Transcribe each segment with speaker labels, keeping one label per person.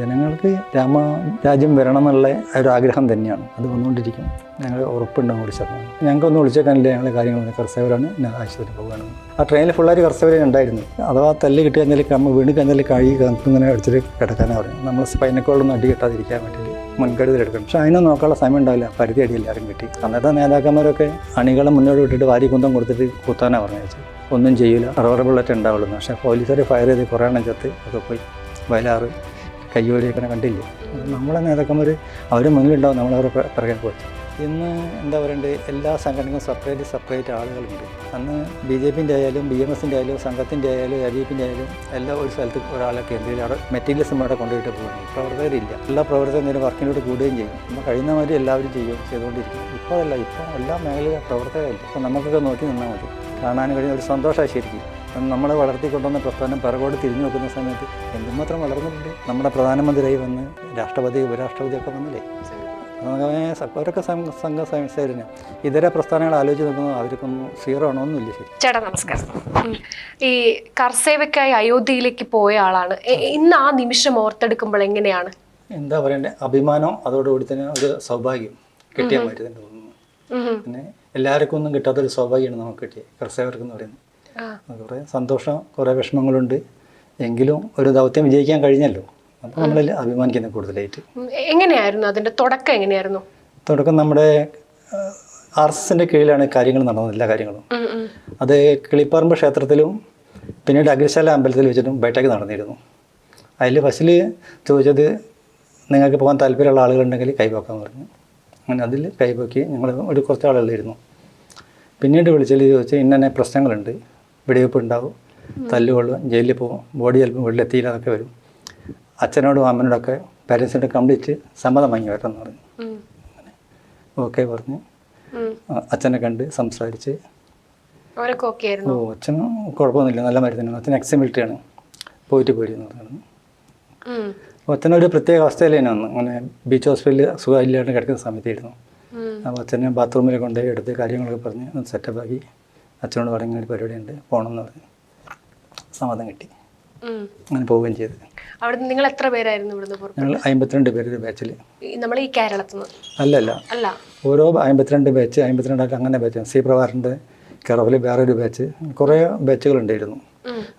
Speaker 1: ജനങ്ങൾക്ക് രാമ രാജ്യം വരണം എന്നുള്ള ഒരു ആഗ്രഹം തന്നെയാണ്. അത് വന്നുകൊണ്ടിരിക്കും. ഞങ്ങൾ ഉറപ്പുണ്ട് നൂറ് ശതമാനം ഞങ്ങൾക്കൊന്നും വിളിച്ചേക്കാനില്ല ഞങ്ങളുടെ കാര്യങ്ങൾ കർഷകരാണ്. ഞാൻ ആശുപത്രി പോകുകയാണ് ആ ട്രെയിനിൽ ഫുള്ളായിട്ട് കർഷകരെ ഉണ്ടായിരുന്നു. അഥവാ തല്ല് കിട്ടി കഴിഞ്ഞാൽ കമ്മ വീണ് കഴിഞ്ഞാൽ കഴി ഇങ്ങനെ അടിച്ചിട്ട് കിടക്കാനാണ് പറയും നമ്മൾ സ്പൈനക്കോളൊന്നും അടി കിട്ടാതിരിക്കാൻ പറ്റില്ല മുൻകരുതൽ എടുക്കണം. പക്ഷേ അതിനെ നോക്കാനുള്ള സമയം ഉണ്ടാവില്ല. പരിധി അടി എല്ലാവരും കിട്ടി. അന്നത്തെ നേതാക്കന്മാരൊക്കെ അണികളെ മുന്നോട്ട് വിട്ടിട്ട് വാരി കുന്തം കൊടുത്തിട്ട് കുത്താനാണ് പറഞ്ഞു ഒന്നും ചെയ്യില്ല റബ്ബർ ബുള്ളറ്റ് ഉണ്ടാവുള്ളൂ. പക്ഷേ പോലീസുകാർ ഫയർ ചെയ്ത് കുറേ എണ്ണം ചത്ത്. അതൊക്കെ പോയി. വയലാറ്. കയ്യോടിയൊക്കെ കണ്ടില്ലേ? നമ്മളെ നേതാക്കന്മാർ അവർ മുന്നിലുണ്ടാവും നമ്മളവരെ പിറകെ പോയി ഇന്ന് എന്താ പറയണ്ടേ? എല്ലാ സംഘടനകളും സെപ്പറേറ്റ് സെപ്പറേറ്റ് ആളുകളുണ്ട്. അന്ന് ബി ജെ പിന്റെ ആയാലും ബി എം എസിന്റെ ആയാലും സംഘത്തിന്റെ ആയാലും എ ഡി പിന്റെ ആയാലും എല്ലാ ഒരു സ്ഥലത്ത് ഒരാളെ കേന്ദ്രീകരിച്ച് അവിടെ മെറ്റീരിയൽസും അവിടെ കൊണ്ടുപോയിട്ട് പോകുന്നു. പ്രവർത്തകരില്ല. എല്ലാ പ്രവർത്തകരും നേരം വർക്കിനോട് കൂടുകയും ചെയ്യും. നമ്മൾ കഴിയുന്ന മാതിരി എല്ലാവരും ചെയ്യും ചെയ്തുകൊണ്ടിരിക്കും. ഇപ്പോൾ അതല്ല ഇപ്പോൾ എല്ലാ മേഖലയിലും പ്രവർത്തകരില്ല. അപ്പോൾ നമുക്കൊക്കെ നോക്കി നിന്നാൽ മതി. കാണാൻ കഴിയുന്ന ഒരു സന്തോഷമായി ശരിക്കും. നമ്മളെ വളർത്തിക്കൊണ്ടുവന്ന പ്രസ്ഥാനം പിറകോട് തിരിഞ്ഞു നോക്കുന്ന സമയത്ത് എന്തുമാത്രം വളർന്നിട്ടുണ്ട്? നമ്മുടെ പ്രധാനമന്ത്രിയായി വന്ന് രാഷ്ട്രപതി ഉപരാഷ്ട്രപതിയൊക്കെ വന്നില്ലേ? അവരൊക്കെ സംഘ സംസ്ഥ ഇതര പ്രസ്ഥാനങ്ങൾ ആലോചിച്ച് നോക്കുന്നത് അവർക്കൊന്നും സീറോ ആണോ ഒന്നുമില്ല ശരി.
Speaker 2: ചേട്ടാ നമസ്കാരം. ഈ കർസേവയ്ക്കായി അയോധ്യയിലേക്ക് പോയ ആളാണ്. ഇന്ന് ആ നിമിഷം ഓർത്തെടുക്കുമ്പോൾ എങ്ങനെയാണ്?
Speaker 1: എന്താ പറയണ്ടേ? അഭിമാനം അതോടുകൂടി തന്നെ ഒരു സൗഭാഗ്യം കിട്ടിയ മാറ്റി തന്നെ തോന്നുന്നു. പിന്നെ എല്ലാവർക്കും ഒന്നും കിട്ടാത്തൊരു സൗഭാഗ്യമാണ് നമുക്ക് കിട്ടിയത്. കർസേവർക്ക് എന്ന് പറയുന്നത്. കുറേ സന്തോഷം കുറേ വിഷമങ്ങളുണ്ട്. എങ്കിലും ഒരു ദൗത്യം വിജയിക്കാൻ കഴിഞ്ഞല്ലോ. അപ്പോൾ നമ്മളിൽ അഭിമാനിക്കുന്നത് കൂടുതലായിട്ട്.
Speaker 2: എങ്ങനെയായിരുന്നു അതിന്റെ തുടക്കം എങ്ങനെയായിരുന്നു?
Speaker 1: തുടക്കം നമ്മുടെ ആർ എസ് എസിന്റെ കീഴിലാണ് കാര്യങ്ങൾ നടന്നത് എല്ലാ കാര്യങ്ങളും. അത് കിളിപ്പറമ്പ് ക്ഷേത്രത്തിലും പിന്നീട് അഗ്രശാല അമ്പലത്തിൽ വെച്ചിട്ടും ബൈഠക്ക് നടന്നിരുന്നു. അതിൽ ഫസ്റ്റിൽ ചോദിച്ചത് നിങ്ങൾക്ക് പോകാൻ താല്പര്യമുള്ള ആളുകളുണ്ടെങ്കിൽ കൈപോക്കാൻ പറഞ്ഞു. അങ്ങനെ അതിൽ കൈപോക്കി ഞങ്ങൾ ഒരു കുറച്ച് ആളുകളായിരുന്നു പിന്നീട് വിളിച്ചതിൽ ചോദിച്ചാൽ ഇന്ന പ്രശ്നങ്ങളുണ്ട്. വെടിവെപ്പ് ഉണ്ടാവും തല്ലുകൊള്ളുക ജയിലിൽ പോകും ബോഡി ചിലപ്പോൾ വീട്ടിലെത്തിയില്ല എന്നൊക്കെ വരും. അച്ഛനോടും അമ്മനോടൊക്കെ പാരൻസിനോട് കംപ്ലീറ്റ് സമ്മതം വാങ്ങി വരണം എന്ന് പറഞ്ഞു. ഓക്കെ പറഞ്ഞ്. അച്ഛനെ കണ്ട് സംസാരിച്ച്. ഓ അച്ഛന് കുഴപ്പമൊന്നുമില്ല. നല്ല മരുന്നാണ് അച്ഛൻ എക്സ് മിലിറ്ററിയാണ് പോയിട്ട് പോയിരുന്നു പറഞ്ഞു. അപ്പോൾ അച്ഛനൊരു പ്രത്യേക അവസ്ഥയിൽ തന്നെ വന്നു. അങ്ങനെ ബീച്ച് ഹോസ്പിറ്റലിൽ സുഖമില്ലാണ്ട് കിടക്കുന്ന സമയത്തായിരുന്നു. അപ്പോൾ അച്ഛനെ ബാത്റൂമിൽ കൊണ്ടുപോയി എടുത്ത് കാര്യങ്ങളൊക്കെ പറഞ്ഞ് സെറ്റപ്പ് സെറ്റപ്പാക്കി അച്ഛനോട് പറഞ്ഞ ഒരു പരിപാടിയുണ്ട് പോകണം എന്ന് പറഞ്ഞു. സമ്മതം കിട്ടി. അങ്ങനെ പോവുകയും ചെയ്ത്.
Speaker 2: അവിടെ നിങ്ങൾ എത്ര പേരായിരുന്നു ഇവിടുന്ന്
Speaker 1: ഞങ്ങൾ അമ്പത്തിരണ്ട് പേര് ഒരു ബാച്ചിൽ
Speaker 2: നമ്മൾ ഈ കേരളത്തിൽ നിന്ന്
Speaker 1: അല്ലല്ല.
Speaker 2: അല്ല.
Speaker 1: ഓരോ അമ്പത്തിരണ്ട് ബാച്ച് അമ്പത്തിരണ്ടൊക്കെ അങ്ങനെ ബാച്ച് സി പ്രഭാറിന്റെ വേറെ വേറൊരു ബാച്ച് കുറേ ബാച്ചുകളുണ്ടായിരുന്നു.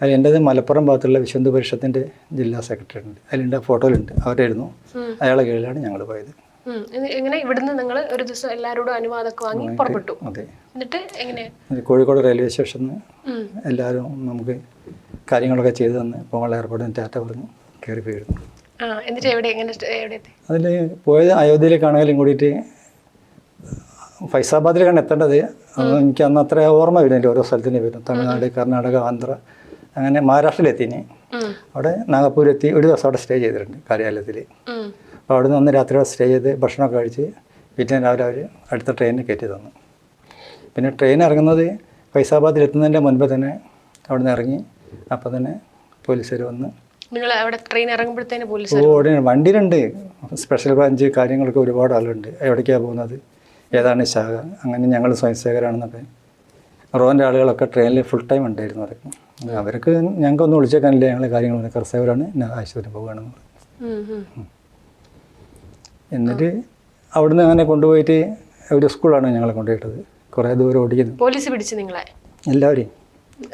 Speaker 1: അതിൽ എന്റെത് മലപ്പുറം ഭാഗത്തുള്ള വിശ്വന്ത് പരിഷത്തിന്റെ ജില്ലാ സെക്രട്ടറി ഉണ്ട്. അതിലുണ്ട് ഫോട്ടോയിലുണ്ട് അവരായിരുന്നു. അയാളെ കീഴിലാണ് ഞങ്ങൾ പോയത്.
Speaker 2: എങ്ങനെ ഇവിടുന്ന് നിങ്ങൾ ഒരു ദിവസം എല്ലാവരോടും അനുവാദമൊക്കെ വാങ്ങി പുറപ്പെട്ടു? എന്നിട്ട്
Speaker 1: എങ്ങനെ? കോഴിക്കോട് റെയിൽവേ സ്റ്റേഷനിൽ. എല്ലാവരും നമുക്ക് കാര്യങ്ങളൊക്കെ ചെയ്തു തന്ന് പോകാനുള്ള എയർപോർട്ടിൽ ടാറ്റ പറഞ്ഞു കയറി പോയിരുന്നു. അതിൽ പോയത് അയോധ്യയിലേക്കാണെങ്കിലും കൂടിയിട്ട് ഫൈസാബാദിലേക്കാണ് എത്തേണ്ടത്. എനിക്ക് അന്ന് അത്ര ഓർമ്മ വരുന്നില്ല ഓരോ സ്ഥലത്തിന്റെ പേരും. തമിഴ്നാട് കർണാടക ആന്ധ്ര അങ്ങനെ മഹാരാഷ്ട്രയിലെത്തിന്. അവിടെ നാഗപ്പൂരെത്തി ഒരു ദിവസം അവിടെ സ്റ്റേ ചെയ്തിട്ടുണ്ട് കാര്യാലയത്തിൽ. അപ്പോൾ അവിടെ നിന്ന് രാത്രി അവിടെ സ്റ്റേ ചെയ്ത് ഭക്ഷണമൊക്കെ കഴിച്ച് പിറ്റേ രാവിലെ അവർ അടുത്ത ട്രെയിനിൽ കയറ്റി തന്നു. പിന്നെ ട്രെയിൻ ഇറങ്ങുന്നത് ഫൈസാബാദിൽ എത്തുന്നതിന്റെ മുൻപ് തന്നെ അവിടെ നിന്ന് ഇറങ്ങി. അപ്പോൾ തന്നെ പോലീസുകാർ വന്ന്
Speaker 2: നിങ്ങൾ അവിടെ ട്രെയിൻ ഇറങ്ങുമ്പോഴത്തേന് പോലീസ്
Speaker 1: ഓടി വണ്ടിയിലുണ്ട്. സ്പെഷ്യൽ ബ്രാഞ്ച് കാര്യങ്ങളൊക്കെ ഒരുപാട് ആളുണ്ട്. എവിടേക്കാണ് പോകുന്നത്? ഏതാണ് ശാഖ? അങ്ങനെ ഞങ്ങൾ സ്വയംസേവകരാണെന്നൊക്കെ. റോന്റെ ആളുകളൊക്കെ ട്രെയിനിൽ ഫുൾ ടൈം ഉണ്ടായിരുന്നു അവർക്ക് അവർക്ക് ഞങ്ങൾക്കൊന്നും വിളിച്ചേക്കാനില്ല. ഞങ്ങൾ കാര്യങ്ങൾ കർഷകരാണ് ആശുപത്രി പോകുകയാണെന്ന് പറഞ്ഞു. എന്നിട്ട് അവിടുന്ന് അങ്ങനെ കൊണ്ടുപോയിട്ട് ഒരു സ്കൂളാണ് ഞങ്ങളെ കൊണ്ടുപോയിട്ടത്. കുറേ ദൂരം ഓടിക്കുന്നത്
Speaker 2: പോലീസ് പിടിച്ചു നിങ്ങളെ?
Speaker 1: എല്ലാവരെയും.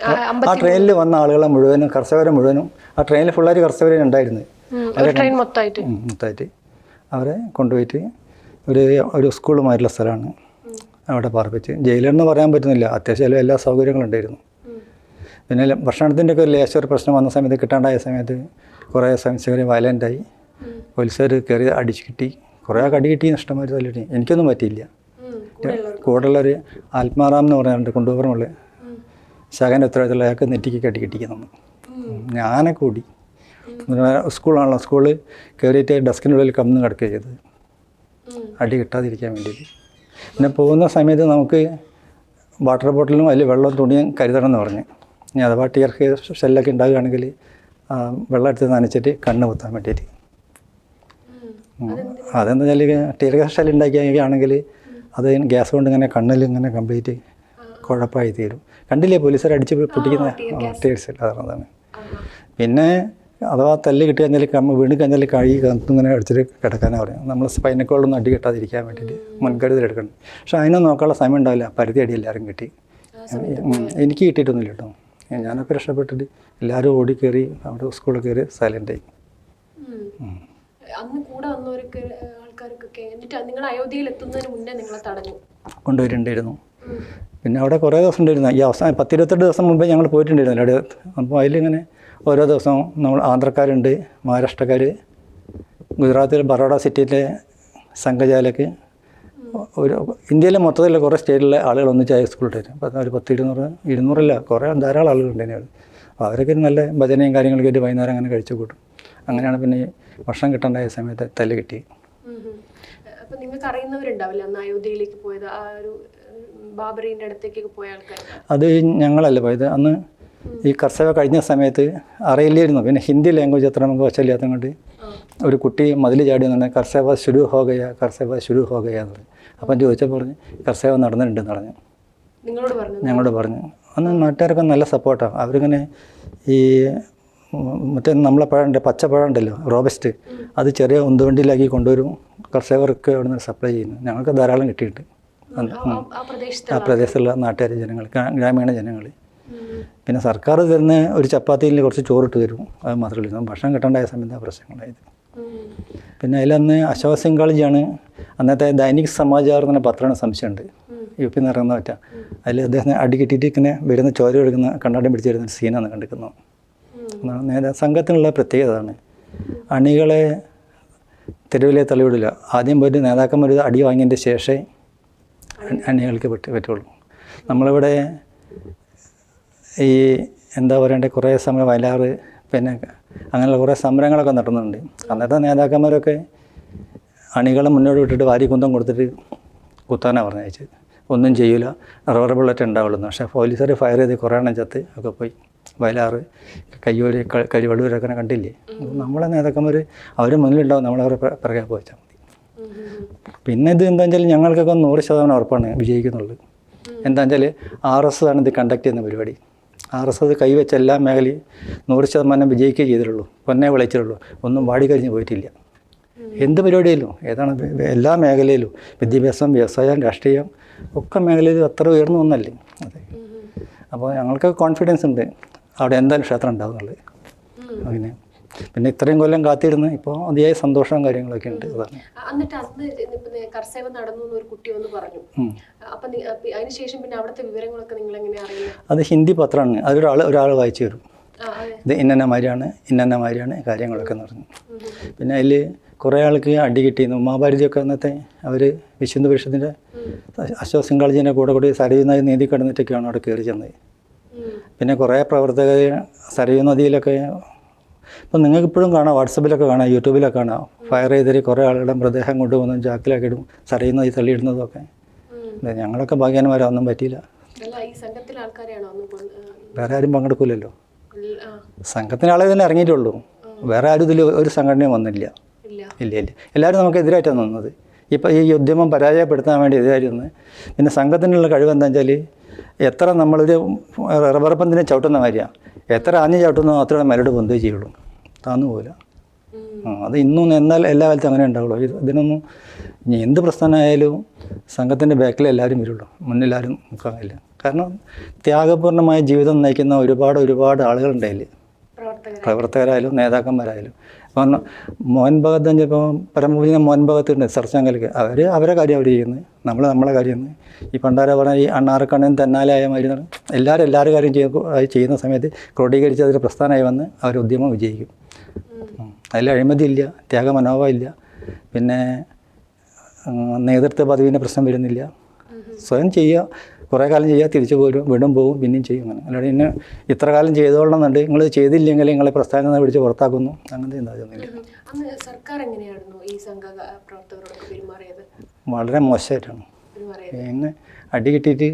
Speaker 2: ആ,
Speaker 1: ട്രെയിനിൽ വന്ന ആളുകളെ മുഴുവനും കർഷകരെ മുഴുവനും ആ ട്രെയിനിൽ ഫുള്ളായിട്ട് കർഷകരെ ഉണ്ടായിരുന്നു.
Speaker 2: ഉം, ഒരു ട്രെയിൻ മൊത്തമായിട്ട്.
Speaker 1: മൊത്തമായിട്ട്. അവരെ കൊണ്ടുപോയിട്ട് ഒരു ഒരു സ്കൂളുമായിട്ടുള്ള സ്ഥലമാണ് അവിടെ പാർപ്പിച്ച്. ജയിലെന്ന് പറയാൻ പറ്റുന്നില്ല. അത്യാവശ്യം എല്ലാ- എല്ലാ സൗകര്യങ്ങളും ഉണ്ടായിരുന്നു. പിന്നെ ഭക്ഷണത്തിന്റെ ഒക്കെ ഒരു ലേശം ഒരു പ്രശ്നം വന്ന സമയത്ത് കിട്ടാണ്ടായ സമയത്ത് കുറേ സംശയം
Speaker 2: വയലന്റായി.
Speaker 1: പോലീസുകാർ കയറി അടിച്ചു കിട്ടി. കുറേ കടി കിട്ടി നഷ്ടമായി തല്ലിട്ടി എനിക്കൊന്നും പറ്റിയില്ല കൂടെയുള്ളൊരു. ആത്മാറാം എന്ന് പറയാറുണ്ട് കൊണ്ടുപോകാറുള്ള
Speaker 2: ഉം.
Speaker 1: ശകന്റെ ഉത്തരവാദിത്തമുള്ള അയാൾക്ക് നെറ്റിക്ക് കടി കിട്ടിക്കുന്നു
Speaker 2: ഉം.
Speaker 1: ഞാനെ കൂടി സ്കൂളാണല്ലോ സ്കൂളിൽ കയറിയിട്ട് ഡെസ്കിനുള്ളിൽ കമ്മന്ന് കിടക്കുക ചെയ്തത്. അടി കിട്ടാതിരിക്കാൻ വേണ്ടിയിട്ട് പിന്നെ പോകുന്ന സമയത്ത് നമുക്ക് വാട്ടർ ബോട്ടിലും അതിൽ വെള്ളം തുണിയും കരുതണം എന്ന് പറഞ്ഞ് ഇനി അഥവാ ടിയർ ഷെല്ലൊക്കെ ഉണ്ടാകുകയാണെങ്കിൽ വെള്ളം എടുത്ത് നനച്ചിട്ട് കണ്ണ് കുത്താൻ വേണ്ടിയിട്ട്. അതെന്താ? വെച്ചാൽ ഷെൽ ഉണ്ടാക്കിയാണെങ്കിൽ അത് ഗ്യാസ് കൊണ്ട് ഇങ്ങനെ കണ്ണിൽ ഇങ്ങനെ കംപ്ലീറ്റ് കുഴപ്പമായി തീരും. കണ്ടില്ലേ പോലീസുകാർ അടിച്ച് പൊട്ടിക്കുന്ന ഷെൽ അതാണ് പിന്നെ അഥവാ തല്ല് കിട്ടി കഴിഞ്ഞാൽ കമ്മ വീണ് കഴിഞ്ഞാൽ കഴി ഇങ്ങനെ അടിച്ചിട്ട് കിടക്കാനാണ് പറയും നമ്മൾ സ്പൈനക്കോളൊന്നും അടി കിട്ടാതിരിക്കാൻ വേണ്ടിയിട്ട് മുൻകരുതൽ എടുക്കണം. പക്ഷെ അതിനെ നോക്കാനുള്ള സമയം ഉണ്ടാവില്ല. പരിധി അടി എല്ലാവരും കിട്ടി. എനിക്ക് കിട്ടിയിട്ടൊന്നുമില്ല കേട്ടോ. ഞാനൊക്കെ രക്ഷപ്പെട്ടിട്ട് എല്ലാവരും ഓടി കയറി അവിടെ സ്കൂളിൽ കയറി
Speaker 2: സൈലന്റായി. അന്ന് കൂടെ വന്നവർക്ക് ആൾക്കാർക്കൊക്കെ എന്നിട്ട് നിങ്ങൾ അയോധ്യയിൽ എത്തുന്നതിന് മുന്നേ നിങ്ങളെ തടഞ്ഞു.
Speaker 1: കൊണ്ടുവരണ്ടായിരുന്നു. പിന്നെ അവിടെ കുറേ ദിവസം ഉണ്ടായിരുന്നു. ഈ അവസാനം പത്തിരുപത്തെട്ട് ദിവസം മുമ്പേ ഞങ്ങൾ പോയിട്ടുണ്ടായിരുന്നു അവിടെ അപ്പോൾ അതിലിങ്ങനെ ഓരോ ദിവസവും നമ്മൾ ആന്ധ്രക്കാരുണ്ട് മഹാരാഷ്ട്രക്കാർ ഗുജറാത്തിലെ ബറോഡ സിറ്റിയിലെ സംഘചാലക്ക് ഒരു ഇന്ത്യയിലെ മൊത്തത്തിലെ കുറേ സ്റ്റേറ്റിലെ ആളുകൾ ഒന്നിച്ച് ഹൈസ്കൂളിൽ അപ്പോൾ ഒരു പത്ത് ഇരുന്നൂറ് ഇരുന്നൂറില്ല കുറേ ധാരാളം ആളുകളുണ്ടായിരുന്നു അവരൊക്കെ ഒരു നല്ല ഭജനയും കാര്യങ്ങളൊക്കെ ആയിട്ട് വൈകുന്നേരം അങ്ങനെ കഴിച്ചു കൂട്ടും. അങ്ങനെയാണ് പിന്നെ ഭക്ഷണം കിട്ടേണ്ടായ സമയത്ത് തല്ല് കിട്ടി.
Speaker 2: ഉം ഉം. അപ്പൊ നിങ്ങൾക്ക് അറിയുന്നവരുണ്ടാവില്ല അന്ന് അയോധ്യയിലേക്ക് പോയത് ആ ഒരു ഉം, ബാബറിന്റെ അടുത്തേക്കൊക്കെ പോയ ആൾക്കാർ
Speaker 1: അത് ഞങ്ങളല്ല പോയത്. അന്ന് ഈ കർഷക കഴിഞ്ഞ സമയത്ത് അറിയില്ലായിരുന്നു. പിന്നെ ഹിന്ദി ലാംഗ്വേജ് അത്ര നമുക്ക് വശമില്ലാത്തത് കൊണ്ട് ഒരു കുട്ടി മതിൽ ചാടി വന്നെ കർഷക ശുരു ഹോഗയ കർഷക ശുരു ഹോഗയ എന്ന് പറഞ്ഞു. അപ്പം ചോദിച്ചപ്പോൾ പറഞ്ഞു കർഷക നടന്നിട്ടുണ്ടെന്ന് പറഞ്ഞു. ഞങ്ങളോട് പറഞ്ഞു. അന്ന് നാട്ടുകാരൊക്കെ നല്ല സപ്പോർട്ടാണ് അവരിങ്ങനെ ഈ മറ്റേ നമ്മളെ പഴമുണ്ട് പച്ചപ്പഴം ഉണ്ടല്ലോ റോബസ്റ്റ്. അത് ചെറിയ ഉന്തുവണ്ടിയിലാക്കി കൊണ്ടുവരും. കർഷകർക്ക് അവിടെ നിന്ന് സപ്ലൈ ചെയ്യുന്നു. ഞങ്ങൾക്ക് ധാരാളം കിട്ടിയിട്ടുണ്ട്.
Speaker 2: ആ- ആ- ആ പ്രദേശത്ത്
Speaker 1: ആ പ്രദേശത്തുള്ള നാട്ടുകാർ ജനങ്ങൾ ഗ്രാ- ഗ്രാമീണ ജനങ്ങൾ പിന്നെ സർക്കാർ തരുന്ന ഒരു ചപ്പാത്തിയിൽ കുറച്ച് ചോറിട്ട് തരും. അത് മാത്രമല്ല ഭക്ഷണം കിട്ടേണ്ടായ സമയത്ത്
Speaker 2: ഉം.
Speaker 1: പിന്നെ അതിലന്ന് അശോക് സിംഗാളിജിയാണ് അന്നത്തെ ദൈനിക് സമാചാർ എന്ന പത്രമാണ് സംശയമുണ്ട്. യു പി നിറങ്ങുന്ന പറ്റ അതിൽ അദ്ദേഹത്തിന് അടി കിട്ടിയിട്ട് ഇങ്ങനെ വരുന്ന ചോര എടുക്കുന്ന കണ്ണാടം പിടിച്ച് വരുന്ന സീനാണ് കണ്ടിരിക്കുന്നത് അതാണ് നേതാ സംഘത്തിനുള്ള പ്രത്യേകത അതാണ്. അണികളെ തെരുവിലെ തള്ളിവിടില്ല ആദ്യം പോയിട്ട് നേതാക്കന്മാർ അടി വാങ്ങിയതിന്റെ ശേഷമേ അണികൾക്ക് പറ്റ പറ്റുള്ളൂ. നമ്മളിവിടെ ഈ എന്താ പറയണ്ടേ കുറേ സമയം വയലാറ് പിന്നെ അങ്ങനെയുള്ള കുറേ സമരങ്ങളൊക്കെ നടത്തുന്നുണ്ട്. അന്നത്തെ നേതാക്കന്മാരൊക്കെ അണികളെ മുന്നോട്ട് വിട്ടിട്ട് വാരി കുന്തം കൊടുത്തിട്ട് കുത്താനാണ് പറഞ്ഞയച്ചത്. ഒന്നും ചെയ്യില്ല റബ്ബർ ബുള്ളറ്റ് ഉണ്ടാവുള്ളൂ. പക്ഷേ പോലീസുകാർ ഫയർ ചെയ്ത് കുറേ എണ്ണം ചത്ത് ഒക്കെ പോയി. വയലാറ് കയ്യൂര് കരിവള്ളൂരൊക്കെ കണ്ടില്ലേ? നമ്മളെ നേതാക്കന്മാർ അവർ മുന്നിലുണ്ടാവും നമ്മളവരെ പിറ- പിറകെ പോയിച്ചാൽ മതി. പിന്നെ ഇത് എന്താണെന്ന് വെച്ചാൽ ഞങ്ങൾക്കൊക്കെ നൂറ് ശതമാനം ഉറപ്പാണ് വിജയിക്കുന്നുള്ളത്. എന്താണെന്ന് വെച്ചാൽ ആർ എസ് ആണ് ഇത് കണ്ടക്ട് ചെയ്യുന്ന പരിപാടി. ആർ എസ് അത് കൈവച്ച എല്ലാ മേഖലയും നൂറ് ശതമാനം വിജയിക്കുകയേ ചെയ്തിട്ടുള്ളൂ. പൊന്നെ വിളിച്ചിട്ടുള്ളൂ ഒന്നും വാടി കഴിഞ്ഞ് പോയിട്ടില്ല. എന്ത് പരിപാടിയിലും ഏതാണ് എല്ലാ മേഖലയിലും വിദ്യാഭ്യാസം വ്യവസായം രാഷ്ട്രീയം ഒക്കെ മേഖലയിലും അത്ര ഉയർന്നു വന്നല്ലേ അതെ. അപ്പോൾ ഞങ്ങൾക്ക് കോൺഫിഡൻസ് ഉണ്ട്. അവിടെ എന്തായാലും ക്ഷേത്രം ഉണ്ടാവും എന്നുള്ളത്. അങ്ങനെ. പിന്നെ ഇത്രയും കൊല്ലം കാത്തിരുന്ന് ഇപ്പോൾ അതിയായ സന്തോഷവും കാര്യങ്ങളൊക്കെ ഉണ്ട് അതാണ്
Speaker 2: എന്നിട്ട് അന്ന് ഇപ്പൊ കർസേവ നടന്നു ഒരു കുട്ടി വന്ന് പറഞ്ഞു.
Speaker 1: ഉം.
Speaker 2: അപ്പൊ നി- അതിനുശേഷം പിന്നെ അവിടുത്തെ വിവരങ്ങളൊക്കെ നിങ്ങൾ
Speaker 1: അത് ഹിന്ദി പത്രമാണ്. അതൊരാൾ ഒരാൾ വായിച്ചു തരും. ഇത് ഇന്ന മാതിരിയാണ് ഇന്ന മാതിരിയാണ് കാര്യങ്ങളൊക്കെ എന്ന് പറഞ്ഞു. പിന്നെ അതിൽ കുറേ ആൾക്ക് അടി കിട്ടിയിരുന്നു. ഉമാഭാരതിയൊക്കെ അന്നത്തെ അവർ വിശുദ്ധ പരിഷത്തിന്റെ അശോക് സിംഗാൾജീന്റെ കൂടെ കൂടി സരയൂ നീതി കടന്നിട്ടൊക്കെയാണ് അവിടെ കയറി ചെന്നത്. പിന്നെ കുറേ പ്രവർത്തകർ സരയൂ നദിയിലൊക്കെ ഇപ്പം നിങ്ങൾക്ക് ഇപ്പോഴും കാണാം വാട്സപ്പിലൊക്കെ കാണാം യൂട്യൂബിലൊക്കെ കാണാം. ഫയർ ചെയ്തിട്ട് കുറേ ആളുടെ മൃതദേഹം കൊണ്ടുപോകുന്നു ചാക്കിലൊക്കെ ഇടും സരയൂ നദി തള്ളിയിടുന്നതൊക്കെ. ഞങ്ങളൊക്കെ ഭാഗ്യവാന്മാരൊന്നും പറ്റിയില്ല. വേറെ ആരും പങ്കെടുക്കില്ലല്ലോ സംഘത്തിന് ആളെ തന്നെ ഇറങ്ങിയിട്ടുള്ളൂ. വേറെ ആരും ഇതിൽ ഒരു സംഘടനയും വന്നില്ല.
Speaker 2: ഇല്ല.
Speaker 1: ഇല്ല എല്ലാവരും നമുക്ക് എതിരായിട്ടാണ് നിന്നത്. ഇപ്പം ഈ ഉദ്യമം പരാജയപ്പെടുത്താൻ വേണ്ടി എതിരായിട്ട് നിന്ന്. പിന്നെ സംഘത്തിനുള്ള കഴിവ് എന്താ വെച്ചാൽ എത്ര നമ്മളൊരു റബ്ബർ പന്തിനെ ചവിട്ടുന്ന മാതിരിയാണ് എത്ര ആഞ്ഞ് ചവിട്ടുന്നോ അത്ര മലയുടെ പൊന്തേ ചെയ്യുള്ളൂ. താന്നു. ആ, അത് ഇന്നും എന്നാൽ എല്ലാ കാലത്തും അങ്ങനെ ഉണ്ടാവുള്ളൂ. ഇത് ഇതിനൊന്നും ഇനി എന്ത് പ്രശ്നമായാലും സംഘത്തിന്റെ ബാക്കിൽ എല്ലാവരും വരുള്ളൂ. മുന്നിലാരും നിൽക്കാനില്ല കാരണം ത്യാഗപൂർണമായ ജീവിതം നയിക്കുന്ന ഒരുപാട് ഒരുപാട് ആളുകളുണ്ടായില്ലേ പ്രവർത്തകരായാലും. നേതാക്കന്മാരായാലും. കാരണം മോഹൻ ഭഗത് എന്ന് ഇപ്പോൾ പരമപൂജന മോഹൻ ഭഗത് ഉണ്ട് സർച്ചാങ്കലേക്ക് അവർ അവരെ കാര്യം അവർ ചെയ്യുന്നത്. നമ്മൾ നമ്മളെ കാര്യം ഈ പണ്ടാര പറഞ്ഞ ഈ അണ്ണാറക്കണ്ണൻ തന്നാലായ പറഞ്ഞാൽ എല്ലാവരും എല്ലാവരും കാര്യം ചെയ്യുമ്പോൾ ചെയ്യുന്ന സമയത്ത് ക്രോഡീകരിച്ച് അതിൽ പ്രസ്ഥാനമായി വന്ന് അവർ ഉദ്യമം വിജയിക്കും. അതിൽ അഴിമതിയില്ല ത്യാഗ ഇല്ല. പിന്നെ നേതൃത്വ പദവിന്റെ പ്രശ്നം വരുന്നില്ല. സ്വയം ചെയ്യുക. കുറേ കാലം ചെയ്യുക തിരിച്ചു പോരും വീണ്ടും പോകും പിന്നെയും ചെയ്യും അങ്ങനെ. അല്ലാതെ ഇന്നെ ഇത്ര കാലം ചെയ്തോളണം എന്നുണ്ട് നിങ്ങൾ ചെയ്തില്ലെങ്കിൽ നിങ്ങളെ പ്രസ്ഥാനം പിടിച്ച് പുറത്താക്കുന്നു. അങ്ങനത്തെ
Speaker 2: എന്താ സർക്കാർ എങ്ങനെയായിരുന്നു ഈ സംഘ പ്രവർത്തകരോടൊക്കെ പെരുമാറിയത്?
Speaker 1: വളരെ മോശമായിട്ടാണ്. പിന്നെ അടി കിട്ടിയിട്ട്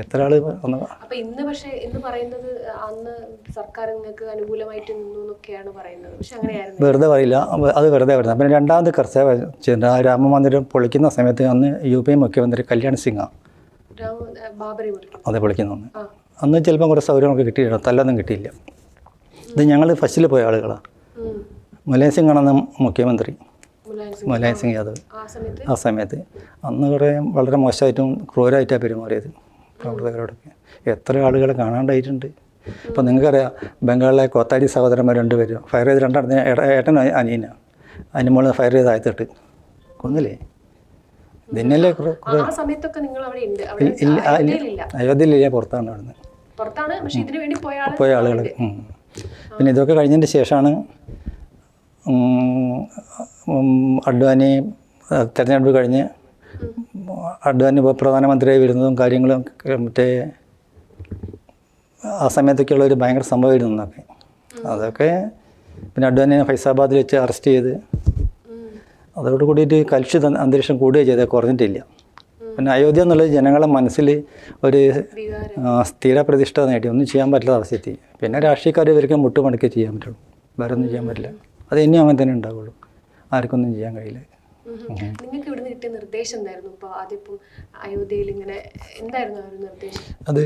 Speaker 1: എത്ര ആൾ
Speaker 2: അപ്പൊ ഇന്ന് പക്ഷേ ഇന്ന് പറയുന്നത് അന്ന് സർക്കാർ നിങ്ങൾക്ക് അനുകൂലമായിട്ട് നിന്നു എന്നൊക്കെയാണ് പറയുന്നത്. പക്ഷെ അങ്ങനെയായിരുന്നു
Speaker 1: വെറുതെ പറയില്ല. അത് വെറുതെ പറയുന്നത് പിന്നെ രണ്ടാമത് കർഷക രാമമന്ദിരം പൊളിക്കുന്ന സമയത്ത് അന്ന് യു പി മുഖ്യമന്ത്രി കല്യാൺ സിംഗാണ് അത് പൊളിക്കുന്ന അന്ന് ചിലപ്പം കുറേ സൗകര്യങ്ങളൊക്കെ കിട്ടിയില്ല തല്ലൊന്നും കിട്ടിയില്ല. ഇത് ഞങ്ങൾ ഫസ്റ്റിൽ പോയ ആളുകളാണ്. മുലായം സിംഗ് ആണെന്ന് മുഖ്യമന്ത്രി.
Speaker 2: മുലായം സിംഗ്.
Speaker 1: യാദവ്.
Speaker 2: ആ സമയത്ത്?
Speaker 1: അന്ന് കുറേ വളരെ മോശമായിട്ടും ക്രൂരമായിട്ടാണ് പെരുമാറിയത് പ്രവർത്തകരോടൊക്കെ. എത്ര ആളുകളെ കാണാണ്ടായിട്ടുണ്ട്. ഇപ്പം നിങ്ങൾക്കറിയാം ബംഗാളിലെ കോത്താരി സഹോദരന്മാർ രണ്ടുപേരും ഫയർ ചെയ്ത് രണ്ടെണ്ണത്തിന് ഏട്ടൻ അനിയനാണ് അതിന് മുകളിൽ ഫയർ ചെയ്ത് ആയത്തിട്ട് കൊന്നില്ലേ? ഇല്ല.
Speaker 2: അയോധ്യയിലില്ല.
Speaker 1: പുറത്താണ് അവിടുന്ന്.
Speaker 2: പോയ
Speaker 1: ആൾ ആളുകൾ പിന്നെ ഇതൊക്കെ കഴിഞ്ഞതിന് ശേഷമാണ് അഡ്വാനി തെരഞ്ഞെടുപ്പ് കഴിഞ്ഞ് അഡ്വാനി പ്രധാനമന്ത്രിയായി വരുന്നതും കാര്യങ്ങളും മറ്റേ ആ സമയത്തൊക്കെയുള്ള ഒരു ഭയങ്കര സംഭവമായിരുന്നു എന്നൊക്കെ അതൊക്കെ പിന്നെ അഡ്വാനിനെ ഫൈസാബാദിൽ വെച്ച് അറസ്റ്റ് ചെയ്ത്. അതോട് കൂടിയിട്ട് കലുഷിത അന്തരീക്ഷം കൂടുകയും ചെയ്ത കുറഞ്ഞിട്ടില്ല. പിന്നെ അയോധ്യ എന്നുള്ളത് ജനങ്ങളെ മനസ്സിൽ ഒരു സ്ഥിര പ്രതിഷ്ഠ നേടി. ഒന്നും ചെയ്യാൻ പറ്റില്ല അവസ്ഥയെത്തി പിന്നെ രാഷ്ട്രീയക്കാർ ഇവർക്ക് മുട്ടുമടക്കി ചെയ്യാൻ പറ്റുള്ളൂ. വേറെ ഒന്നും ചെയ്യാൻ പറ്റില്ല. അത് ഇനിയും അങ്ങനെ തന്നെ ഉണ്ടാവുള്ളൂ. ആർക്കൊന്നും ചെയ്യാൻ കഴിയില്ല.
Speaker 2: നിങ്ങൾക്ക് ഇവിടുന്ന് കിട്ടിയ നിർദ്ദേശം എന്തായിരുന്നു? ഇപ്പോൾ ആദ്യം അയോധ്യയിൽ ഇങ്ങനെ എന്തായിരുന്നു ആ ഒരു നിർദ്ദേശം?
Speaker 1: അത്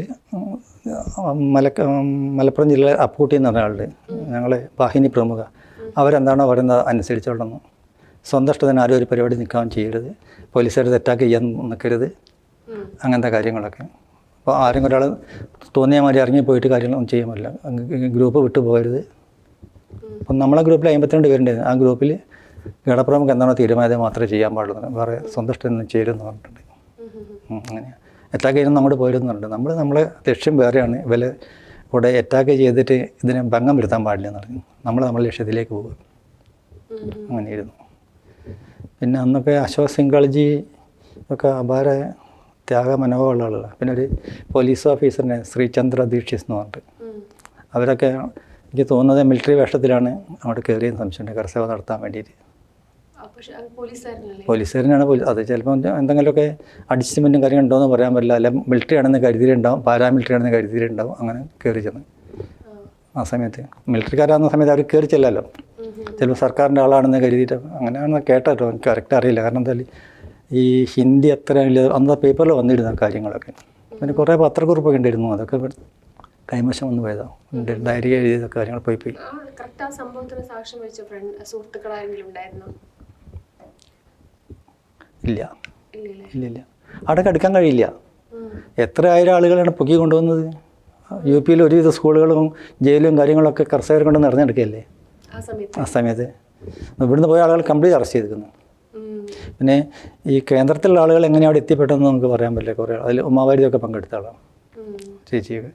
Speaker 1: മലക്ക മലപ്പുറം ജില്ലയിലെ അപ്പൂട്ടി എന്ന് പറഞ്ഞ ആളുടെ ഞങ്ങളെ വാഹിനി പ്രമുഖ. അവരെന്താണോ പറയുന്നത് അനുസരിച്ചോളണം സ്വന്തം ഇഷ്ടത്തിന് ആരും ഒരു പരിപാടി നിൽക്കാൻ ചെയ്യരുത്. പോലീസുകാർ തെറ്റാക്കി ചെയ്യാൻ നിൽക്കരുത്. അങ്ങനത്തെ കാര്യങ്ങളൊക്കെ. അപ്പോൾ ആരും ഒരാൾ തോന്നിയ മാതിരി ഇറങ്ങി പോയിട്ട് കാര്യങ്ങളൊന്നും ചെയ്യാൻ പറ്റില്ല ഗ്രൂപ്പ് വിട്ടു പോകരുത്. അപ്പം നമ്മളെ ഗ്രൂപ്പിൽ അമ്പത്തിരണ്ട് പേരുണ്ടായിരുന്നു ആ ഗ്രൂപ്പിൽ ഗണപ്രമുഖ എന്താണോ തീരുമാനം മാത്രമേ ചെയ്യാൻ പാടുള്ളൂ. വേറെ സ്വന്തം ഇഷ്ടം ചെയ്യരുതെന്ന് പറഞ്ഞിട്ടുണ്ട്. അങ്ങനെ അറ്റാക്ക് ചെയ്യുന്ന അങ്ങോട്ട് പോയിരുന്നുണ്ട് നമ്മൾ നമ്മളെ ലക്ഷ്യം വേറെയാണ്. ഇവരെ കൂടെ അറ്റാക്ക് ചെയ്തിട്ട് ഇതിനെ ഭംഗം വരുത്താൻ പാടില്ല എന്ന് പറഞ്ഞു. നമ്മൾ നമ്മളെ ലക്ഷ്യത്തിലേക്ക് പോകും. അങ്ങനെയായിരുന്നു. പിന്നെ അന്നൊക്കെ അശോക് സിംഗാൾജി ഒക്കെ അപാര ത്യാഗ മനോഭാവമുള്ള ആളുകളാണ് പിന്നെ ഒരു പോലീസ് ഓഫീസറിനെ ശ്രീചന്ദ്ര ദീക്ഷിത് എന്ന് പറഞ്ഞിട്ട്. അവരൊക്കെ എനിക്ക് തോന്നുന്നത് മിലിറ്ററി വേഷത്തിലാണ് അവിടെ കയറിയെന്ന് സംശയമുണ്ട്. കർസേവ നടത്താൻ വേണ്ടിയിട്ട്. പോലീസുകാരനാണ് പോലീസ്. അത് ചിലപ്പോൾ എന്തെങ്കിലുമൊക്കെ അഡ്ജസ്റ്റ്മെന്റും കാര്യം ഉണ്ടോ എന്ന് പറയാൻ പറ്റില്ല. അല്ല മിലിറ്ററി ആണെന്ന് കരുതിയിട്ടുണ്ടാവും പാരാമിലിറ്ററി ആണെന്ന് കരുതിയിട്ടുണ്ടാവും. അങ്ങനെ കയറി ചെന്ന്.
Speaker 2: ആ.
Speaker 1: സമയത്ത്. മിലിറ്ററിക്കാരാകുന്ന സമയത്ത് അവർ കയറി ചെല്ലല്ലോ. ചിലപ്പോൾ സർക്കാരിന്റെ ആളാണെന്ന് കരുതിയിട്ട് അങ്ങനെയാണെന്ന് കേട്ടോ എനിക്ക് കറക്റ്റ് അറിയില്ല. കാരണം എന്താ ഈ ഹിന്ദി അത്ര വലിയ അന്ന് പേപ്പറിൽ വന്നിരുന്ന കാര്യങ്ങളൊക്കെ. പിന്നെ കുറേ പത്രക്കുറിപ്പൊക്കെ ഉണ്ടായിരുന്നു. അതൊക്കെ കൈമശം വന്നു പോയതാണ് ഡയറി എഴുതിയ കാര്യങ്ങൾ പോയി പോയി. ഇല്ല. ഇല്ല ഇല്ല അവിടെ കടുക്കാൻ കഴിയില്ല. എത്ര ആയിരം ആളുകളാണ് പൊക്കി കൊണ്ടുവന്നത്? യു പിയിൽ ഒരുവിധ സ്കൂളുകളും ജയിലും കാര്യങ്ങളൊക്കെ കർഷകർ കൊണ്ട് നിറഞ്ഞെടുക്കുകയല്ലേ
Speaker 2: ആ സമയത്ത്.
Speaker 1: ഇവിടുന്ന് പോയ ആളുകൾ കംപ്ലീറ്റ് അറസ്റ്റ് ചെയ്തിരിക്കുന്നു. പിന്നെ ഈ കേന്ദ്രത്തിലുള്ള ആളുകൾ എങ്ങനെ അവിടെ എത്തിപ്പെട്ടെന്ന് നമുക്ക് പറയാൻ പറ്റില്ല കുറേ അതിൽ ഉമാവാരിയൊക്കെ പങ്കെടുത്ത ആളാണ്. ചേച്ചിയൊക്കെ.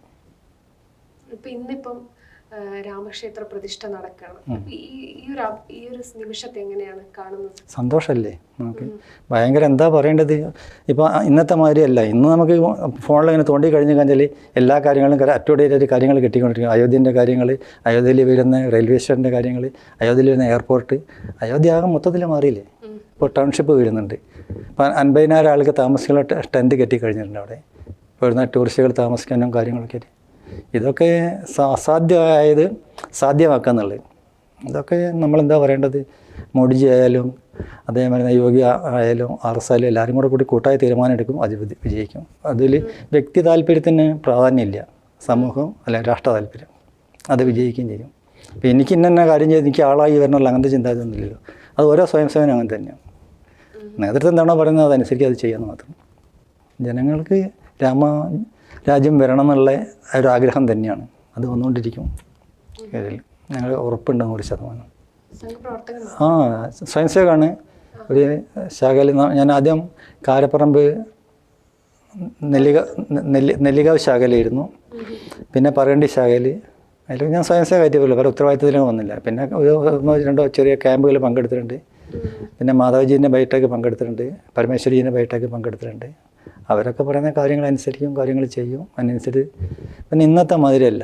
Speaker 2: ഇന്നിപ്പം രാമക്ഷേത്ര പ്രതിഷ്ഠ നടക്കുകയാണ് ഈ ഒരു ഈ ഒരു നിമിഷത്തെ എങ്ങനെയാണ് കാണുന്നത്?
Speaker 1: സന്തോഷമല്ലേ നമുക്ക്? ഭയങ്കര എന്താ പറയേണ്ടത്? ഇപ്പോൾ ഇന്നത്തെ മാതിരിയല്ല. ഇന്ന് നമുക്ക് ഫോണിൽ ഇങ്ങനെ തോണ്ടി കഴിഞ്ഞ് കഴിഞ്ഞാൽ എല്ലാ കാര്യങ്ങളും അറ്റോടേറ്റ് ടു ഡേറ്റ് ആയിട്ട് കാര്യങ്ങൾ കിട്ടിക്കൊണ്ടിരിക്കും. അയോധ്യന്റെ കാര്യങ്ങൾ അയോധ്യയിൽ വരുന്ന റെയിൽവേ സ്റ്റേഷന്റെ കാര്യങ്ങൾ അയോധ്യയിൽ വരുന്ന എയർപോർട്ട് അയോധ്യ ആകെ മൊത്തത്തിൽ മാറിയില്ലേ. ഇപ്പോൾ ടൗൺഷിപ്പ് വരുന്നുണ്ട്. ഇപ്പം അൻപതിനായിരം ആൾക്ക് താമസിക്കാനുള്ള ടെന്റ് കെട്ടി കഴിഞ്ഞിട്ടുണ്ട് അവിടെ വരുന്ന ടൂറിസ്റ്റുകൾ താമസിക്കാനും കാര്യങ്ങളൊക്കെ ആയിട്ട്. ഇതൊക്കെ അസാധ്യമായത് സാധ്യമാക്കുക എന്നുള്ളത് ഇതൊക്കെ നമ്മളെന്താ പറയേണ്ടത്? മോഡിജി ആയാലും അതേമാതിരി യോഗി ആയാലും ആർ എസ് ആയാലും എല്ലാവരും കൂടെ കൂടി കൂട്ടായ തീരുമാനം എടുക്കും അത് വിജ- വിജയിക്കും. അതിൽ വ്യക്തി താല്പര്യത്തിന് പ്രാധാന്യമില്ല. സമൂഹം അല്ല രാഷ്ട്ര താല്പര്യം. അത് വിജയിക്കുകയും ചെയ്യും. അപ്പോൾ എനിക്ക് ഇന്ന കാര്യം ചെയ്ത് എനിക്ക് ആളായി വരണമല്ലോ അങ്ങനത്തെ ചിന്താഗതിയൊന്നുമില്ലല്ലോ. അത് ഓരോ സ്വയം സേവനം അങ്ങനെ തന്നെയാണ്. നേതൃത്വം എന്താണോ പറയുന്നത് അതനുസരിച്ച് അത് ചെയ്യാമെന്ന് മാത്രം. ജനങ്ങൾക്ക് രാമ രാജ്യം വരണം എന്നുള്ള ഒരു ആഗ്രഹം തന്നെയാണ്. അത് വന്നുകൊണ്ടിരിക്കും. ഇതിൽ ഞങ്ങൾ ഉറപ്പുണ്ട് നൂറ് ശതമാനം. ആ സ്വയം സേവകമാണ് ഒരു ശാഖയിൽ ഞാൻ ആദ്യം കാരപ്പറമ്പ് നെല്ലിക നെല്ലി നെല്ലികാവ് ശാഖയിലായിരുന്നു. പിന്നെ പറയണ്ടി ശാഖയിൽ അതിൽ ഞാൻ സ്വയം സേവകമായിട്ട് പോലും വേറെ ഉത്തരവാദിത്തത്തിലും വന്നില്ല. പിന്നെ ഒരു ഒന്നോ രണ്ടോ ചെറിയ ക്യാമ്പുകൾ പങ്കെടുത്തിട്ടുണ്ട്. പിന്നെ മാധവജീന്റെ ബൈറ്റൊക്കെ പങ്കെടുത്തിട്ടുണ്ട്. പരമേശ്വരീന്റെ ബൈറ്റൊക്കെ പങ്കെടുത്തിട്ടുണ്ട്. അവരൊക്കെ പറയുന്ന കാര്യങ്ങൾ അനുസരിക്കും കാര്യങ്ങൾ ചെയ്യും. അതിനനുസരിച്ച് പിന്നെ ഇന്നത്തെ മാതിരിയല്ല.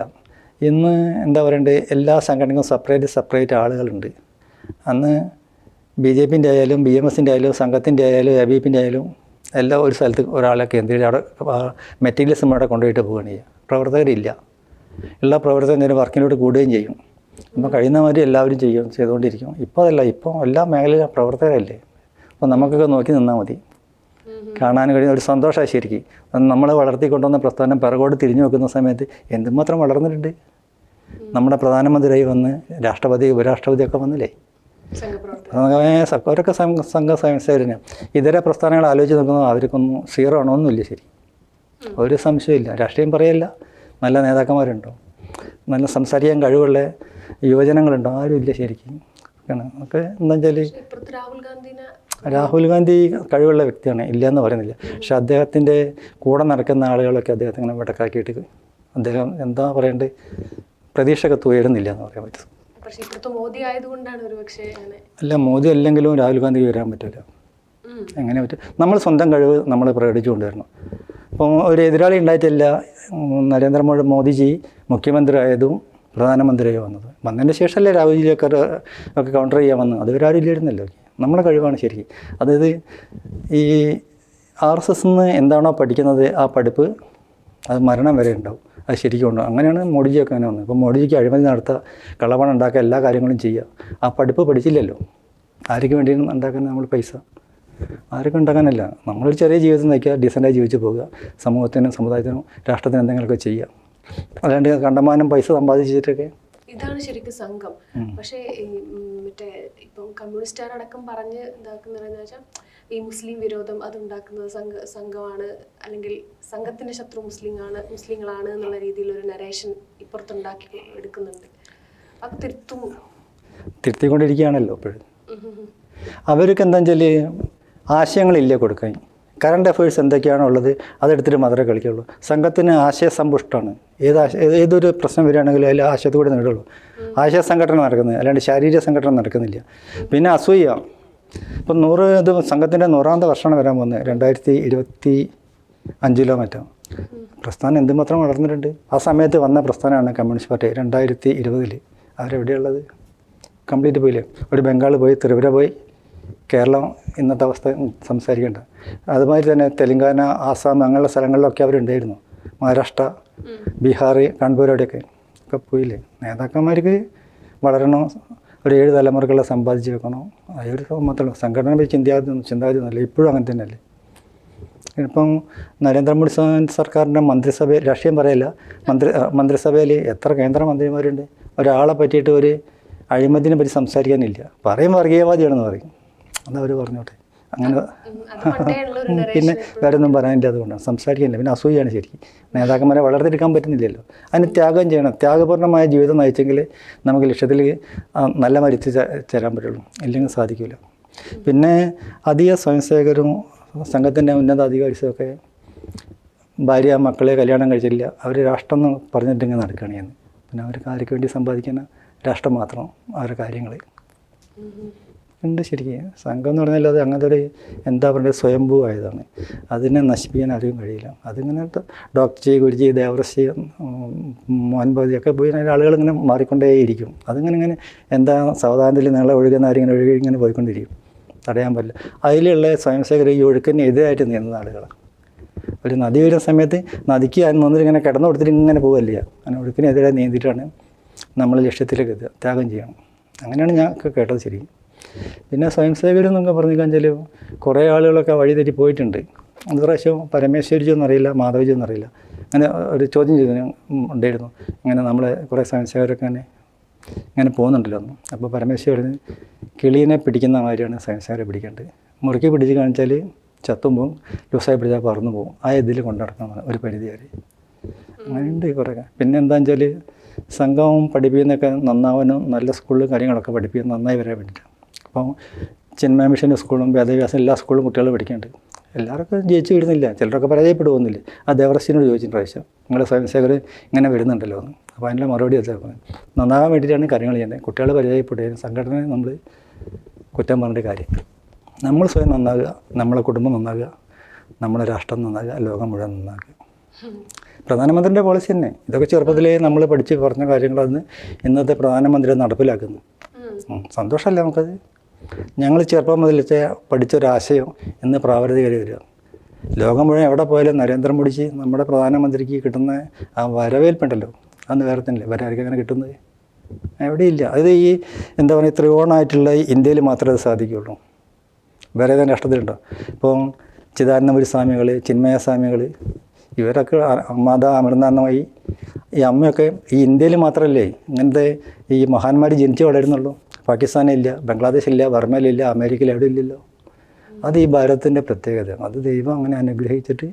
Speaker 1: ഇന്ന് എന്താ പറയണ്ടേ എല്ലാ സംഘടനകളും സെപ്പറേറ്റ് സെപ്പറേറ്റ് ആളുകളുണ്ട്. അന്ന് ബി ജെ പിന്റെ ആയാലും ബി എം എസിന്റെ ആയാലും സംഘത്തിന്റെ ആയാലും എ ബി പിന്റെ ആയാലും എല്ലാം ഒരു സ്ഥലത്ത് ഒരാളെ കേന്ദ്രീകരിച്ച് അവിടെ മെറ്റീരിയൽസും അവിടെ കൊണ്ടുപോയിട്ട് പോവുകയാണ്. ചെയ്യുക പ്രവർത്തകരില്ല. എല്ലാ പ്രവർത്തകരും നേരം വർക്കിലോട്ട് കൂടുകയും ചെയ്യും. അപ്പോൾ കഴിയുന്ന മാതിരി എല്ലാവരും ചെയ്യും ചെയ്തുകൊണ്ടിരിക്കും. ഇപ്പോൾ അതല്ല ഇപ്പോൾ എല്ലാ മേഖലയിലും പ്രവർത്തകരല്ലേ? അപ്പോൾ നമുക്കൊക്കെ നോക്കി നിന്നാൽ മതി. കാണാൻ കഴിയുന്ന ഒരു സന്തോഷമാണ് ശരിക്കും. നമ്മളെ വളർത്തിക്കൊണ്ടുവന്ന പ്രസ്ഥാനം പിറകോട്ട് തിരിഞ്ഞു നോക്കുന്ന സമയത്ത് എന്തുമാത്രം വളർന്നിട്ടുണ്ട്? നമ്മുടെ പ്രധാനമന്ത്രിയായി വന്ന് രാഷ്ട്രപതി ഉപരാഷ്ട്രപതിയൊക്കെ വന്നില്ലേ? അവരൊക്കെ സംഘ സ്വയംസേവന ഇതര പ്രസ്ഥാനങ്ങൾ ആലോചിച്ച് നോക്കുന്നത് അവർക്കൊന്നും സീറോ ആണോന്നുമില്ല ശരി. ഒരു സംശയമില്ല രാഷ്ട്രീയം പറയല്ല. നല്ല നേതാക്കന്മാരുണ്ടോ? നല്ല സംസാരിക്കാൻ കഴിവുള്ള യുവജനങ്ങളുണ്ടോ? ആരും ഇല്ല ശരിക്കും. ആണ് ഒക്കെ എന്താ വെച്ചാൽ
Speaker 2: രാഹുൽ
Speaker 1: ഗാന്ധി കഴിവുള്ള വ്യക്തിയാണ് ഇല്ല എന്ന് പറയുന്നില്ല. പക്ഷെ അദ്ദേഹത്തിന്റെ കൂടെ നടക്കുന്ന ആളുകളൊക്കെ അദ്ദേഹത്തെ ഇങ്ങനെ വെടക്കാക്കിയിട്ട് അദ്ദേഹം എന്താ പറയേണ്ടത് പ്രതീക്ഷയൊക്കെ തുയരുന്നില്ല എന്ന് പറയാൻ പറ്റും. അല്ല മോദി അല്ലെങ്കിലും രാഹുൽ ഗാന്ധി വരാൻ പറ്റില്ല. എങ്ങനെ പറ്റും? നമ്മൾ സ്വന്തം കഴിവ് നമ്മൾ പ്രകടിച്ചു കൊണ്ടുവരണം അപ്പോൾ ഒരു എതിരാളി ഉണ്ടായിട്ടില്ല. നരേന്ദ്രമോദി മോദിജി മുഖ്യമന്ത്രി ആയതും പ്രധാനമന്ത്രിയായി വന്നത്. വന്നതിന് ശേഷമല്ലേ രാഹുൽജിയൊക്കെ ഒക്കെ ഒക്കെ കൗണ്ടർ ചെയ്യാൻ വന്നത്? അതുവരെ ആരും ഇല്ലായിരുന്നല്ലോ. നമ്മുടെ കഴിവാണ് ശരിക്കും അതായത് ഈ ആർ എസ് എസ് നിന്ന് എന്താണോ പഠിക്കുന്നത് ആ പഠിപ്പ് അത് മരണം വരെ ഉണ്ടാവും. അത് ശരിക്കും ഉണ്ടാവും. അങ്ങനെയാണ് മോഡിജിയൊക്കെ അങ്ങനെ വന്നത്. അപ്പോൾ മോഡിജിക്ക് അഴിമതി നടത്തുക കള്ളപ്പണം ഉണ്ടാക്കുക എല്ലാ കാര്യങ്ങളും ചെയ്യുക. ആ പഠിപ്പ് പഠിച്ചില്ലല്ലോ. ആർക്ക് വേണ്ടിയാണ് ഉണ്ടാക്കുന്നത് നമ്മൾ പൈസ. ആർക്കും ഉണ്ടാക്കാനല്ല. നമ്മളൊരു ചെറിയ ജീവിതം നയിക്കുക ഡീസന്റായി ജീവിച്ച് പോകുക. സമൂഹത്തിനും സമുദായത്തിനും രാഷ്ട്രത്തിനും എന്തെങ്കിലുമൊക്കെ ചെയ്യുക. അല്ലാണ്ട് കണ്ടമാനം പൈസ സമ്പാദിച്ചിട്ടൊക്കെ
Speaker 2: ഇതാണ് ശരിക്കും സംഘം. പക്ഷേ മറ്റേ ഇപ്പം കമ്മ്യൂണിസ്റ്റുകാരടക്കം പറഞ്ഞ് ഇതാക്കുന്നതെന്ന് വെച്ചാൽ ഈ മുസ്ലിം വിരോധം അതുണ്ടാക്കുന്നത് സംഘ സംഘമാണ്. അല്ലെങ്കിൽ സംഘത്തിന്റെ ശത്രു മുസ്ലിം ആണ് മുസ്ലിങ്ങളാണ് എന്നുള്ള രീതിയിൽ ഒരു നരേഷൻ ഇപ്പുറത്തുണ്ടാക്കി എടുക്കുന്നുണ്ട്. അത് തിരുത്തും.
Speaker 1: തിരുത്തിക്കൊണ്ടിരിക്കുകയാണല്ലോ. അവർക്ക് എന്താ വെച്ചാൽ ആശയങ്ങളില്ല കൊടുക്കാൻ. കറണ്ട് അഫയേഴ്സ് എന്തൊക്കെയാണോ ഉള്ളത് അതെടുത്തിട്ട് മാത്രമേ കളിക്കുള്ളൂ സംഘത്തിന് ആശയസമ്പുഷ്ടമാണ്. ഏത് ആശയ ഏത് ഏതൊരു പ്രശ്നം വരികയാണെങ്കിലും അതിൽ ആശയത്തോടെ നേടുള്ളൂ ആശയ സംഘടന നടക്കുന്നത് അല്ലാണ്ട് ശാരീരിക സംഘടന നടക്കുന്നില്ല. പിന്നെ അസൂയ. ഇപ്പം നൂറ് ഇത് സംഘത്തിന്റെ നൂറാമത്തെ വർഷമാണ് വരാൻ പോകുന്നത്. രണ്ടായിരത്തി ഇരുപത്തി അഞ്ചിലോ മറ്റോ. പ്രസ്ഥാനം എന്തുമാത്രം വളർന്നിട്ടുണ്ട്? ആ സമയത്ത് വന്ന പ്രസ്ഥാനമാണ് കമ്മ്യൂണിസ്റ്റ് പാർട്ടി. രണ്ടായിരത്തി ഇരുപതിൽ അവരെവിടെയുള്ളത് കംപ്ലീറ്റ് പോയില്ലേ? ഒരു ബംഗാൾ പോയി ത്രിപുര പോയി. കേരളം ഇന്നത്തെ അവസ്ഥ സംസാരിക്കേണ്ട. അതുമാതിരി തന്നെ തെലങ്കാന ആസാം അങ്ങനെയുള്ള സ്ഥലങ്ങളിലൊക്കെ അവരുണ്ടായിരുന്നു. മഹാരാഷ്ട്ര ബീഹാർ കൺപൂർ അവിടെയൊക്കെ ഒക്കെ പോയില്ലേ. നേതാക്കന്മാർക്ക് വളരണം ഒരു ഏഴ് തലമുറകളെ സമ്പാദിച്ച് വെക്കണോ. അതൊരു മാത്രമല്ല സംഘടന ചിന്താഗതി ചിന്താഗതി ഒന്നുമല്ല ഇപ്പോഴും അങ്ങനെ തന്നെയല്ലേ. ഇപ്പം നരേന്ദ്രമോദി സർക്കാരിന്റെ മന്ത്രിസഭ രാഷ്ട്രീയം പറയില്ല മന്ത്രി മന്ത്രിസഭയിൽ എത്ര കേന്ദ്രമന്ത്രിമാരുണ്ട്. ഒരാളെ പറ്റിയിട്ട് ഒരു അഴിമതിനെ പറ്റി സംസാരിക്കാനില്ല. പറയും വർഗീയവാദിയാണെന്ന് പറയും. അത് അവർ പറഞ്ഞോട്ടെ അങ്ങനെ പിന്നെ വേറെ ഒന്നും പറയാനില്ല അതുകൊണ്ടാണ്. സംസാരിക്കാനില്ല പിന്നെ അസൂയാണ് ശരിക്കും. നേതാക്കന്മാരെ വളർത്തിയെടുക്കാൻ പറ്റുന്നില്ലല്ലോ. അതിന് ത്യാഗം ചെയ്യണം. ത്യാഗപൂർണമായ ജീവിതം നയിച്ചെങ്കിൽ നമുക്ക് ലക്ഷ്യത്തിൽ നല്ല മരിച്ച് തരാൻ പറ്റുള്ളൂ. ഇല്ലെങ്കിൽ സാധിക്കില്ല പിന്നെ അധിക സ്വയംസേവകരും സംഘത്തിന്റെ ഉന്നത അധികാരിസൊക്കെ ഭാര്യ മക്കളെ കല്യാണം കഴിച്ചില്ല അവർ രാഷ്ട്രം എന്ന് പറഞ്ഞിട്ട് ഇങ്ങനെ നടക്കുകയാണ് ഞാൻ പിന്നെ അവർക്ക് ആർക്ക് വേണ്ടി സമ്പാദിക്കുന്ന രാഷ്ട്രം മാത്രം അവരുടെ കാര്യങ്ങൾ. ഉണ്ട് ശരിക്കും. സംഘം എന്ന് പറഞ്ഞാൽ അത് അങ്ങനത്തെ ഒരു എന്താ പറയുക സ്വയംഭൂ ആയതാണ്. അതിനെ നശിപ്പിക്കാൻ ആരും കഴിയില്ല. അതിങ്ങനെ ത- ഡോക്ടർ ജി ഗുരുജി ദേവർശി മോഹൻബാദി ഒക്കെ പോയി അതിന്റെ ആളുകൾ ഇങ്ങനെ മാറിക്കൊണ്ടേയിരിക്കും. അതിങ്ങനെ ഇങ്ങനെ എന്താ സാവധാനത്തിൽ നിങ്ങളെ ഒഴുകുന്ന ആരിങ്ങനെ ഒഴുകി ഇങ്ങനെ പോയിക്കൊണ്ടിരിക്കും. തടയാൻ പറ്റില്ല. അതിലുള്ള സ്വയംസേവകർ ഈ ഒഴുക്കിന് എതിരായിട്ട് നീങ്ങുന്ന ആളുകളാണ് ഒരു നദി വരുന്ന സമയത്ത് നദിക്ക് വന്നിട്ട് ഇങ്ങനെ കിടന്നു കൊടുത്തിട്ട് ഇങ്ങനെ പോവല്ല അങ്ങനെ ഒഴുക്കിനെതിരെ നീന്തിയിട്ടാണ് നമ്മൾ ലക്ഷ്യത്തിലേക്ക് എത്തുക ത്യാഗം ചെയ്യണം. അങ്ങനെയാണ് ഞാൻ കേട്ടത് ശരി പിന്നെ സ്വയംസേവകരെന്നൊക്കെ പറഞ്ഞു കഴിഞ്ഞാൽ കുറേ ആളുകളൊക്കെ വഴിതെറ്റി പോയിട്ടുണ്ട്. അത് പ്രാവശ്യം പരമേശ്വരിച്ചൊന്നും അറിയില്ല മാധവജിയൊന്നും അറിയില്ല. അങ്ങനെ ഒരു ചോദ്യം ചെയ്തു ഉണ്ടായിരുന്നു. അങ്ങനെ നമ്മളെ കുറേ സ്വയംസേവകരൊക്കെ അങ്ങനെ ഇങ്ങനെ പോകുന്നുണ്ടല്ലോ ഒന്നും അപ്പോൾ പരമേശ്വരൻ കിളീനെ പിടിക്കുന്ന മാതിരിയാണ് സയൻസുകാരെ പിടിക്കേണ്ടത്. മുറുക്കി പിടിച്ച് കാണിച്ചാൽ ചത്തുമ്പോൾ ലൂസായി പിടിച്ചാൽ പറന്നു പോകും. ആ ഇതിൽ കൊണ്ടുനടക്കണം ഒരു പരിധി വരെ. അങ്ങനെയുണ്ട് കുറേ. പിന്നെ എന്താണെന്ന് വെച്ചാൽ സംഘവും പഠിപ്പിക്കുന്നൊക്കെ നന്നാവാനും നല്ല സ്കൂളിലും കാര്യങ്ങളൊക്കെ പഠിപ്പിക്കാൻ നന്നായി വരാൻ വേണ്ടിയിട്ടാണ്. അപ്പം ചിന്മയ മിഷൻ സ്കൂളും വേദവ്യാസം എല്ലാ സ്കൂളും കുട്ടികൾ പഠിക്കുന്നുണ്ട്. എല്ലാവർക്കും ജയിച്ച് വരുന്നില്ല ചിലരൊക്കെ പരാജയപ്പെടുമെന്നില്ല ആ ദേവറസ്റ്റിനോട് ചോദിച്ചു പ്രാവശ്യം നിങ്ങളുടെ സ്വയംസേവകർ ഇങ്ങനെ വരുന്നുണ്ടല്ലോ എന്ന്. അപ്പോൾ അതിന്റെ മറുപടി എത്താൻ നന്നാകാൻ വേണ്ടിയിട്ടാണ് കാര്യങ്ങൾ ചെയ്യുന്നത്. കുട്ടികൾ പരാജയപ്പെടുകയും സംഘടനയെ നമ്മൾ കുറ്റം പറഞ്ഞിട്ട് കാര്യം. നമ്മൾ സ്വയം നന്നാകുക നമ്മളെ കുടുംബം നന്നാകുക നമ്മുടെ രാഷ്ട്രം നന്നാകുക ലോകം മുഴുവൻ നന്നാകുക. പ്രധാനമന്ത്രിന്റെ പോളിസി തന്നെ. ഇതൊക്കെ ചെറുപ്പത്തിലേ നമ്മൾ പഠിച്ച് പറഞ്ഞ കാര്യങ്ങളാണ് ഇന്നത്തെ പ്രധാനമന്ത്രി നടപ്പിലാക്കുന്നു
Speaker 2: ഉം.
Speaker 1: ഉം, സന്തോഷമല്ലേ നമുക്കത്? ഞങ്ങൾ ചെറുപ്പം മുതൽ പഠിച്ചൊരാശയം ഇന്ന് പ്രാവർത്തികരി വരിക ലോകം മുഴുവൻ എവിടെ പോയാലും നരേന്ദ്രമോദിജി നമ്മുടെ പ്രധാനമന്ത്രിക്ക് കിട്ടുന്ന ആ വരവേൽപ്പുണ്ടല്ലോ. അന്ന് വേറെ തന്നെ വേറെ ആർക്കും അങ്ങനെ കിട്ടുന്നത്? എവിടെയില്ല. അത് ഈ എന്താ പറയുക ത്രികോണമായിട്ടുള്ള ഇന്ത്യയിൽ മാത്രമേ അത് സാധിക്കുകയുള്ളൂ. വേറെ ഏതാണ്ട് രാഷ്ട്രത്തിലുണ്ടോ? ഇപ്പം ചിദാനന്ദപുരി സ്വാമികൾ ചിന്മയ സ്വാമികൾ ഇവരൊക്കെ മത അമൃതാന്നമായി ഈ അമ്മയൊക്കെ ഈ ഇന്ത്യയിൽ മാത്രമല്ലേ ഇങ്ങനത്തെ ഈ മഹാന്മാർ ജനിച്ചു വളരുന്നുള്ളൂ. പാകിസ്ഥാനില്ല ബംഗ്ലാദേശില്ല വർമ്മയിലില്ല അമേരിക്കയിൽ എവിടെ ഇല്ലല്ലോ അത് ഈ ഭാരതത്തിന്റെ പ്രത്യേകതയാണ് അത് ദൈവം അങ്ങനെ അനുഗ്രഹിച്ചിട്ട്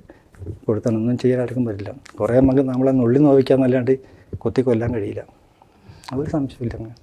Speaker 1: കൊടുത്തണമൊന്നും ചെയ്യാൻ ആർക്കും പറ്റില്ല. കുറേ നമുക്ക് നമ്മളെ നുള്ളി നോവിക്കാന്നല്ലാണ്ട് കൊത്തി കൊല്ലാൻ കഴിയില്ല. ഒരു സംശയമില്ല അങ്ങനെ.